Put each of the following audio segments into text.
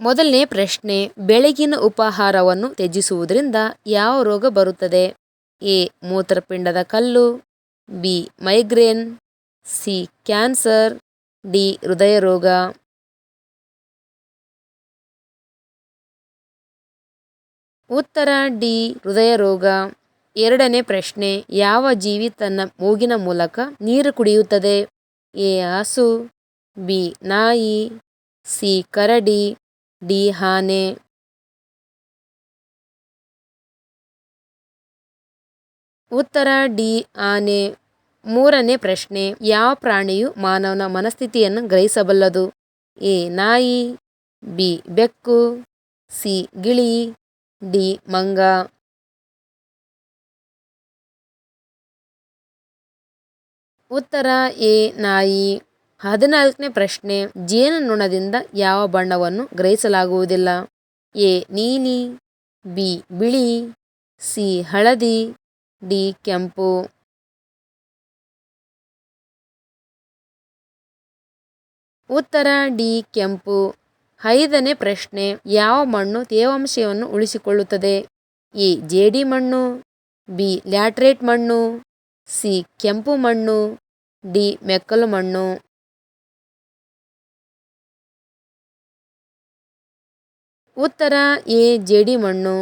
ಮೊದಲನೇ ಪ್ರಶ್ನೆ, ಬೆಳಗಿನ ಉಪಾಹಾರವನ್ನು ತ್ಯಜಿಸುವುದರಿಂದ ಯಾವ ರೋಗ ಬರುತ್ತದೆ? ಎ, ಮೂತ್ರಪಿಂಡದ ಕಲ್ಲು, B, migraine, C, cancer, D ಹೃದಯ ರೋಗ ಉತ್ತರ, ಡಿ ಹೃದಯ ರೋಗ ಎರಡನೇ ಪ್ರಶ್ನೆ, ಯಾವ ಜೀವಿ ತನ್ನ ಮೂಗಿನ ಮೂಲಕ ನೀರು ಕುಡಿಯುತ್ತದೆ? ಎ, ಹಸು, ಬಿ, ನಾಯಿ, ಸಿ, ಕರಡಿ. ಡಿ ಆನೆ ಉತ್ತರ ಡಿ ಆನೆ ಮೂರನೇ ಪ್ರಶ್ನೆ, ಯಾವ ಪ್ರಾಣಿಯು ಮಾನವನ ಮನಸ್ಥಿತಿಯನ್ನು ಗ್ರಹಿಸಬಲ್ಲದು? ಎ, ನಾಯಿ, ಬಿ, ಬೆಕ್ಕು, ಸಿ, ಗಿಳಿ, ಡಿ, ಮಂಗ. ಉತ್ತರ ಎ, ನಾಯಿ. ಹದಿನಾಲ್ಕನೇ ಪ್ರಶ್ನೆ, ಜೇನುನೊಣದಿಂದ ಯಾವ ಬಣ್ಣವನ್ನು ಗ್ರಹಿಸಲಾಗುವುದಿಲ್ಲ? ಎ, ನೀಲಿ, ಬಿ, ಬಿಳಿ, ಸಿ, ಹಳದಿ, ಡಿ, ಕೆಂಪು. ಉತ್ತರ, ಡಿ, ಕೆಂಪು. ಐದನೇ ಪ್ರಶ್ನೆ, ಯಾವ ಮಣ್ಣು ತೇವಾಂಶವನ್ನು ಉಳಿಸಿಕೊಳ್ಳುತ್ತದೆ? ಎ, ಜೇಡಿ ಮಣ್ಣು, ಬಿ, ಲ್ಯಾಟ್ರೇಟ್ ಮಣ್ಣು, ಸಿ, ಕೆಂಪು ಮಣ್ಣು, ಡಿ, ಮೆಕ್ಕಲು ಮಣ್ಣು. ಉತ್ತರ ಎ, ಜೇಡಿ ಮಣ್ಣು.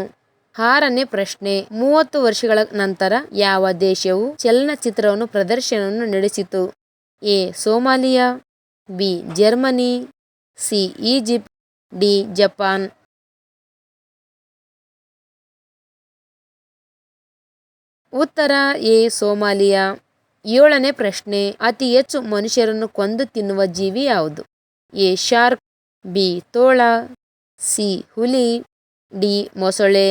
ಆರನೇ ಪ್ರಶ್ನೆ, ಮೂವತ್ತು ವರ್ಷಗಳ ನಂತರ ಯಾವ ದೇಶವು ಚಲನಚಿತ್ರವನ್ನು ಪ್ರದರ್ಶನವನ್ನು ನಡೆಸಿತು? A, Somalia, B, Germany, C, Egypt, D, Japan. ಉತ್ತರ ಎ, ಸೋಮಾಲಿಯಾ. ಏಳನೇ ಪ್ರಶ್ನೆ, ಅತಿ ಹೆಚ್ಚು ಮನುಷ್ಯರನ್ನು ಕೊಂದು ತಿನ್ನುವ ಜೀವಿ ಯಾವುದು? ಎ, ಶಾರ್ಕ್, ಬಿ, ತೋಳ ಸಿ. ಹುಲಿ, ಡಿ. ಮೊಸಳೆ.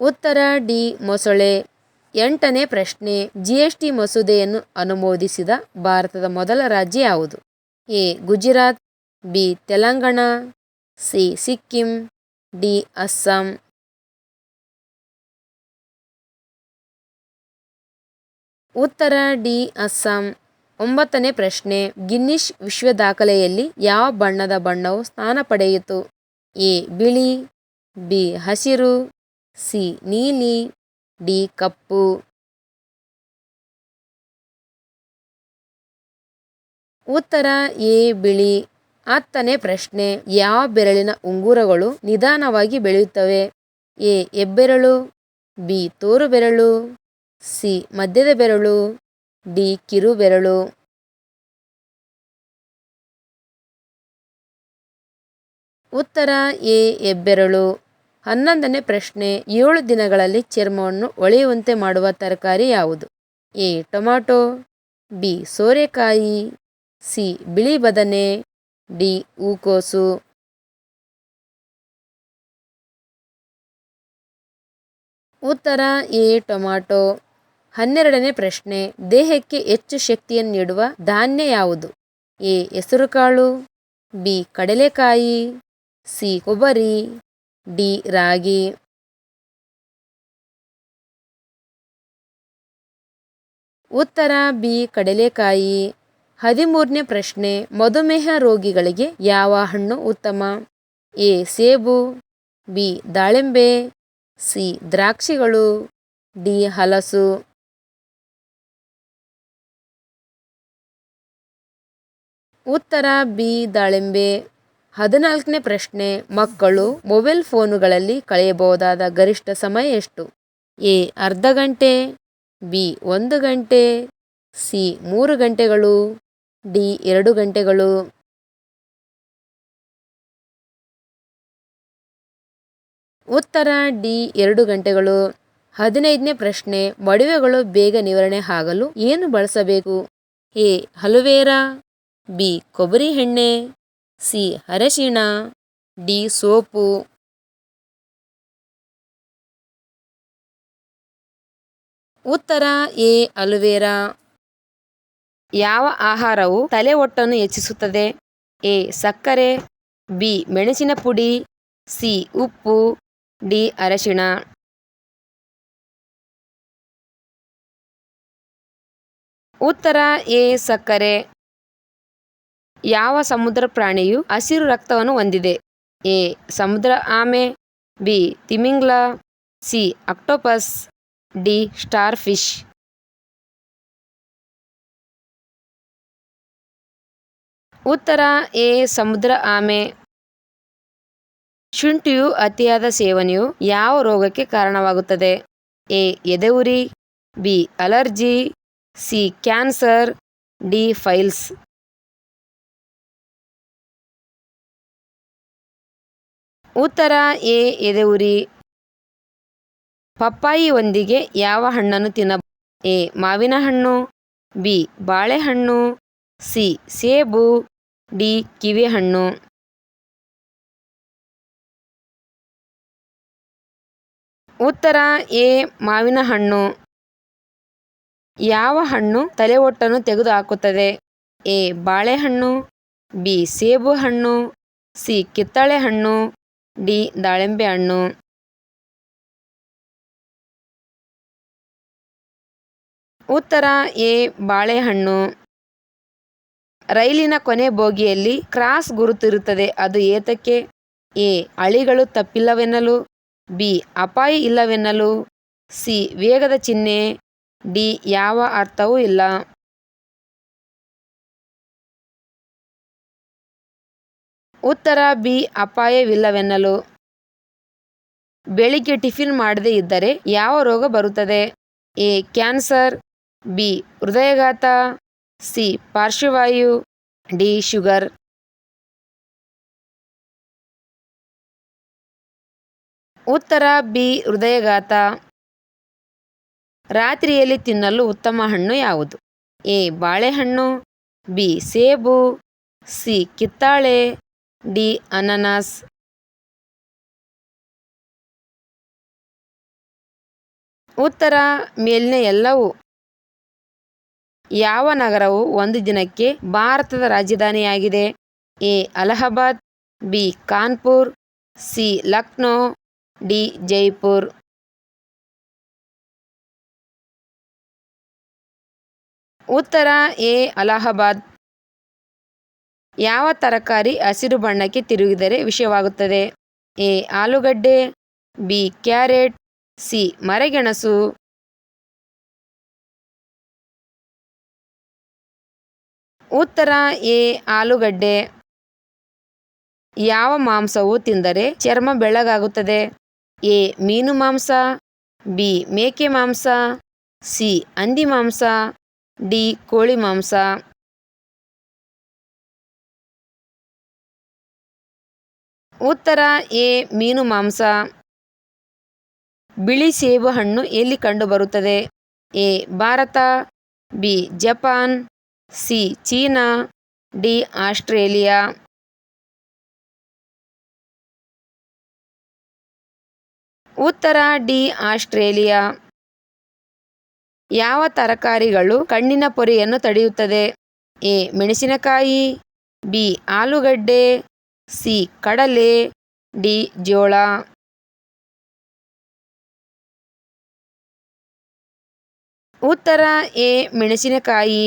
ಉತ್ತರ, ಡಿ. ಮೊಸಳೆ. ಎಂಟನೇ ಪ್ರಶ್ನೆ ಜಿ ಎಸ್ ಟಿ ಮಸೂದೆಯನ್ನು ಅನುಮೋದಿಸಿದ ಭಾರತದ ಮೊದಲ ರಾಜ್ಯ ಯಾವುದು? A. Gujarat, B. Telangana, C. Sikkim, D. Assam. ಉತ್ತರ, ಡಿ. ಅಸ್ಸಾಂ. ಒಂಬತ್ತನೇ ಪ್ರಶ್ನೆ, ಗಿನ್ನಿಶ್ ವಿಶ್ವ ದಾಖಲೆಯಲ್ಲಿ ಯಾವ ಬಣ್ಣದ ಬಣ್ಣವು ಸ್ಥಾನ ಪಡೆಯಿತು? ಎ, ಬಿಳಿ, ಬಿ, ಹಸಿರು, ಸಿ, ನೀಲಿ, ಡಿ, ಕಪ್ಪು. ಉತ್ತರ, ಎ, ಬಿಳಿ. ಹತ್ತನೇ ಪ್ರಶ್ನೆ, ಯಾವ ಬೆರಳಿನ ಉಂಗುರಗಳು ನಿಧಾನವಾಗಿ ಬೆಳೆಯುತ್ತವೆ? ಎ ಎಬ್ಬೆರಳು ಬಿ ತೋರು ಬೆರಳು ಸಿ, ಮಧ್ಯದ ಬೆರಳು. ಡಿ ಕಿರುಬೆರಳು ಉತ್ತರ ಎ ಎಬ್ಬೆರಳು ಹನ್ನೊಂದನೇ ಪ್ರಶ್ನೆ, ಏಳು ದಿನಗಳಲ್ಲಿ ಚರ್ಮವನ್ನು ಒಳೆಯುವಂತೆ ಮಾಡುವ ತರಕಾರಿ ಯಾವುದು? ಎ, ಟೊಮಾಟೊ, ಬಿ, ಸೋರೆಕಾಯಿ, ಸಿ, ಬಿಳಿ ಬದನೆ, ಡಿ, ಹೂಕೋಸು. ಉತ್ತರ ಎ, ಟೊಮಾಟೊ. ಹನ್ನೆರಡನೇ ಪ್ರಶ್ನೆ, ದೇಹಕ್ಕೆ ಹೆಚ್ಚು ಶಕ್ತಿಯನ್ನು ನೀಡುವ ಧಾನ್ಯ ಯಾವುದು? ಎ, ಹೆಸರುಕಾಳು, ಬಿ, ಕಡಲೆಕಾಯಿ, ಸಿ, ಕೊಬ್ಬರಿ, ಡಿ, ರಾಗಿ. ಉತ್ತರ, ಬಿ, ಕಡಲೆಕಾಯಿ. ಹದಿಮೂರನೇ ಪ್ರಶ್ನೆ, ಮಧುಮೇಹ ರೋಗಿಗಳಿಗೆ ಯಾವ ಹಣ್ಣು ಉತ್ತಮ? ಎ, ಸೇಬು, ಬಿ, ದಾಳಿಂಬೆ, ಸಿ, ದ್ರಾಕ್ಷಿಗಳು, ಡಿ, ಹಲಸು. ಉತ್ತರ, ಬಿ, ದಾಳಿಂಬೆ. ಹದಿನಾಲ್ಕನೇ ಪ್ರಶ್ನೆ, ಮಕ್ಕಳು ಮೊಬೈಲ್ ಫೋನುಗಳಲ್ಲಿ ಕಳೆಯಬಹುದಾದ ಗರಿಷ್ಠ ಸಮಯ ಎಷ್ಟು? ಎ, ಅರ್ಧ ಗಂಟೆ, ಬಿ, ಒಂದು ಗಂಟೆ, ಸಿ, ಮೂರು ಗಂಟೆಗಳು, ಡಿ, ಎರಡು ಗಂಟೆಗಳು. ಉತ್ತರ, ಡಿ, ಎರಡು ಗಂಟೆಗಳು. ಹದಿನೈದನೇ ಪ್ರಶ್ನೆ, ಮಡುವೆಗಳು ಬೇಗ ನಿವಾರಣೆ ಆಗಲು ಏನು ಬಳಸಬೇಕು? A aloe vera B. ಕೊಬ್ಬರಿ ಎಣ್ಣೆ, ಸಿ. ಅರಶಿಣ, ಡಿ. ಸೋಪು. ಉತ್ತರ ಎ. Aloe vera. ಯಾವ ಆಹಾರವು ತಲೆ ಒಟ್ಟನ್ನು ಹೆಚ್ಚಿಸುತ್ತದೆ? ಎ. ಸಕ್ಕರೆ, ಬಿ. ಮೆಣಸಿನ ಪುಡಿ, ಸಿ. ಉಪ್ಪು, ಡಿ. ಅರಶಿಣ. ಉತ್ತರ ಎ. ಸಕ್ಕರೆ. ಯಾವ ಸಮುದ್ರ ಪ್ರಾಣಿಯು ಹಸಿರು ರಕ್ತವನ್ನು ಹೊಂದಿದೆ? ಎ. ಸಮುದ್ರ ಆಮೆ, ಬಿ. ತಿಮಿಂಗ್ಲ, C. Octopus D. Star fish ಉತ್ತರ, ಎ. ಸಮುದ್ರ ಆಮೆ. ಶುಂಠಿಯು ಅತಿಯಾದ ಸೇವನೆಯು ಯಾವ ರೋಗಕ್ಕೆ ಕಾರಣವಾಗುತ್ತದೆ? A. ಎದೆಉರಿ B. Allergy, C. Cancer, D. Piles. ಉತ್ತರ ಎ ಎದೆಉರಿ ಪಪ್ಪಾಯಿಯೊಂದಿಗೆ ಯಾವ ಹಣ್ಣನ್ನು ತಿನ್ನ ಎ ಮಾವಿನ ಹಣ್ಣು, ಬಿ ಬಾಳೆಹಣ್ಣು, ಸಿ ಸೇಬು, ಡಿ ಕಿವಿಹಣ್ಣು. ಉತ್ತರ ಎ ಮಾವಿನ ಹಣ್ಣು. ಯಾವ ಹಣ್ಣು ತಲೆಹೊಟ್ಟನ್ನು ತೆಗೆದುಹಾಕುತ್ತದೆ? ಎ ಬಾಳೆಹಣ್ಣು, ಬಿ ಸೇಬು ಹಣ್ಣು ಸಿ ಕಿತ್ತಳೆ ಹಣ್ಣು. ಡಿ, ದಾಳಿಂಬೆ ಹಣ್ಣು. ಉತ್ತರ, ಎ, ಬಾಳೆಹಣ್ಣು. ರೈಲಿನ ಕೊನೆ ಬೋಗಿಯಲ್ಲಿ ಕ್ರಾಸ್ ಗುರುತಿರುತ್ತದೆ. ಅದು ಏತಕ್ಕೆ? ಎ, ಅಳಿಗಳು ತಪ್ಪಿಲ್ಲವೆನ್ನಲು. ಬಿ, ಅಪಾಯ ಇಲ್ಲವೆನ್ನಲು. ಸಿ, ವೇಗದ ಚಿಹ್ನೆ. ಡಿ, ಯಾವ ಅರ್ಥವೂ ಇಲ್ಲ. ಉತ್ತರ ಬಿ, ಅಪಾಯವಿಲ್ಲವೆನ್ನಲು. ಬೆಳಿಗ್ಗೆ ಟಿಫಿನ್ ಮಾಡದೇ ಇದ್ದರೆ ಯಾವ ರೋಗ ಬರುತ್ತದೆ? ಎ, ಕ್ಯಾನ್ಸರ್, ಬಿ, ಹೃದಯಘಾತ, ಸಿ, ಪಾರ್ಶ್ವವಾಯು, ಡಿ, ಶುಗರ್. ಉತ್ತರ ಬಿ, ಹೃದಯಘಾತ. ರಾತ್ರಿಯಲ್ಲಿ ತಿನ್ನಲು ಉತ್ತಮ ಹಣ್ಣು ಯಾವುದು? ಎ, ಬಾಳೆಹಣ್ಣು, ಬಿ, ಸೇಬು, ಸಿ, ಕಿತ್ತಾಳೆ. ಡಿ, ಅನಾನಸ್. ಉತ್ತರ ಮೇಲಿನ ಎಲ್ಲವೂ. ಯಾವ ನಗರವು ಒಂದು ದಿನಕ್ಕೆ ಭಾರತದ ರಾಜಧಾನಿಯಾಗಿದೆ? A, Allahabad, B, Kanpur, C, Lucknow, D, Jaipur. ಉತ್ತರ, ಎ, ಅಲಹಾಬಾದ್. ಯಾವ ತರಕಾರಿ ಹಸಿರು ಬಣ್ಣಕ್ಕೆ ತಿರುಗಿದರೆ ವಿಷಯವಾಗುತ್ತದೆ? ಎ. ಆಲೂಗಡ್ಡೆ, ಬಿ. Carrot, C. ಮರೆಗೆಣಸು. ಉತ್ತರ, ಎ. ಆಲೂಗಡ್ಡೆ. ಯಾವ ಮಾಂಸವು ತಿಂದರೆ ಚರ್ಮ ಬೆಳ್ಳಗಾಗುತ್ತದೆ? ಎ. ಮೀನು ಮಾಂಸ, ಬಿ. ಮೇಕೆ ಮಾಂಸ, ಸಿ. ಹಂದಿ ಮಾಂಸ, ಡಿ. ಕೋಳಿ ಮಾಂಸ. ಉತ್ತರ ಎ, ಮೀನು ಮಾಂಸ. ಬಿಳಿ ಸೇಬು ಹಣ್ಣು ಎಲ್ಲಿ ಕಂಡುಬರುತ್ತದೆ? A, Bharat, B, Japan, C, China, D, Australia. ಉತ್ತರ ಡಿ, ಆಸ್ಟ್ರೇಲಿಯಾ. ಯಾವ ತರಕಾರಿಗಳು ಕಣ್ಣಿನ ಪೊರೆಯನ್ನು ತಡೆಯುತ್ತದೆ? ಎ, ಮೆಣಸಿನಕಾಯಿ, ಬಿ, ಆಲೂಗಡ್ಡೆ ಸಿ. ಕಡಲೆ, ಡಿ. ಜೋಳ. ಉತ್ತರ, ಎ. ಮೆಣಸಿನಕಾಯಿ.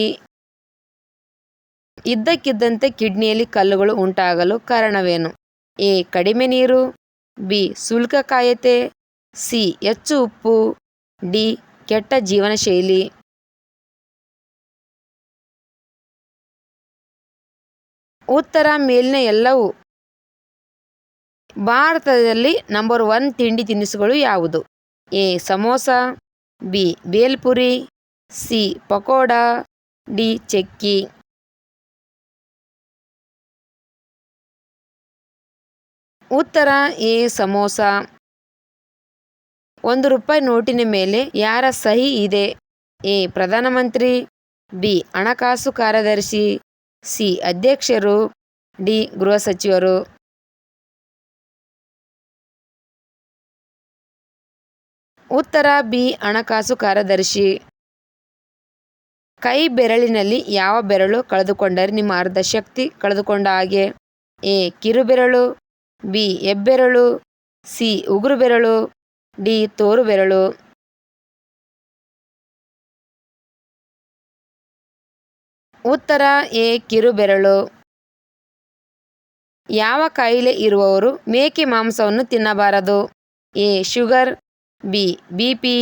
ಇದ್ದಕ್ಕಿದ್ದಂತೆ ಕಿಡ್ನಿಯಲ್ಲಿ ಕಲ್ಲುಗಳು ಉಂಟಾಗಲು ಕಾರಣವೇನು? ಎ. ಕಡಿಮೆ ನೀರು. ಬಿ. ಶುಲ್ಕಕಾಯತೆ ಸಿ. ಹೆಚ್ಚು ಉಪ್ಪು. ಡಿ. ಕೆಟ್ಟ ಜೀವನ ಶೈಲಿ ಉತ್ತರ ಮೇಲಿನ ಎಲ್ಲವೂ ಭಾರತದಲ್ಲಿ ನಂಬರ್ ಒನ್ ತಿಂಡಿ ತಿನಿಸುಗಳು ಯಾವುದು? A, samosa, B, bhelpuri, C, pakora, D, chikki. ಉತ್ತರ, ಎ, ಸಮೋಸ. ಒಂದು ರೂಪಾಯಿ ನೋಟಿನ ಮೇಲೆ ಯಾರ ಸಹಿ ಇದೆ? ಎ, ಪ್ರಧಾನಮಂತ್ರಿ, ಬಿ, ಹಣಕಾಸು ಕಾರ್ಯದರ್ಶಿ, ಸಿ, ಅಧ್ಯಕ್ಷರು, ಡಿ, ಗೃಹ ಸಚಿವರು. ಉತ್ತರ ಬಿ ಹಣಕಾಸು ಕಾರ್ಯದರ್ಶಿ. ಕೈ ಬೆರಳಿನಲ್ಲಿ ಯಾವ ಬೆರಳು ಕಳೆದುಕೊಂಡರೆ ನಿಮ್ಮ ಅರ್ಧ ಶಕ್ತಿ ಕಳೆದುಕೊಂಡ ಹಾಗೆ. ಎ ಕಿರುಬೆರಳು, ಬಿ ಎಬ್ಬೆರಳು ಸಿ ಉಗುರು ಬೆರಳು ಡಿ ತೋರು ಬೆರಳು ಉತ್ತರ ಎ ಕಿರುಬೆರಳು. ಯಾವ ಕಾಯಿಲೆ ಇರುವವರು ಮೇಕೆ ಮಾಂಸವನ್ನು ತಿನ್ನಬಾರದು. A sugar B B P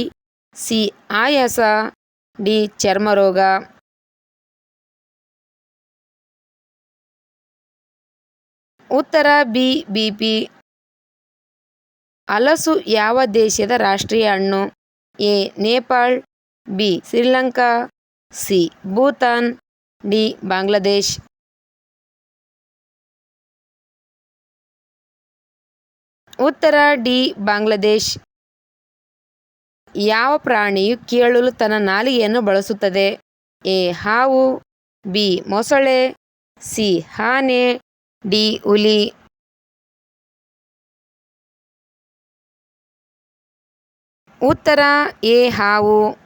C, ಆಯಾಸ, ಡಿ, ಚರ್ಮರೋಗ. ಉತ್ತರ, ಬಿ ಬಿ ಪಿ ಹಲಸು ಯಾವ ದೇಶದ ರಾಷ್ಟ್ರೀಯ ಹಣ್ಣು? A, Nepal, B, Sri Lanka, C, Bhutan, D, Bangladesh. ಉತ್ತರ, ಡಿ, ಬಾಂಗ್ಲಾದೇಶ್. ಯಾವ ಪ್ರಾಣಿಯು ಕೇಳಲು ತನ್ನ ನಾಲಿಗೆಯನ್ನು ಬಳಸುತ್ತದೆ? ಎ. ಹಾವು, ಬಿ. ಮೊಸಳೆ, ಸಿ. ಹಾನೆ ಡಿ. ಹುಲಿ. ಉತ್ತರ, ಎ. ಹಾವು.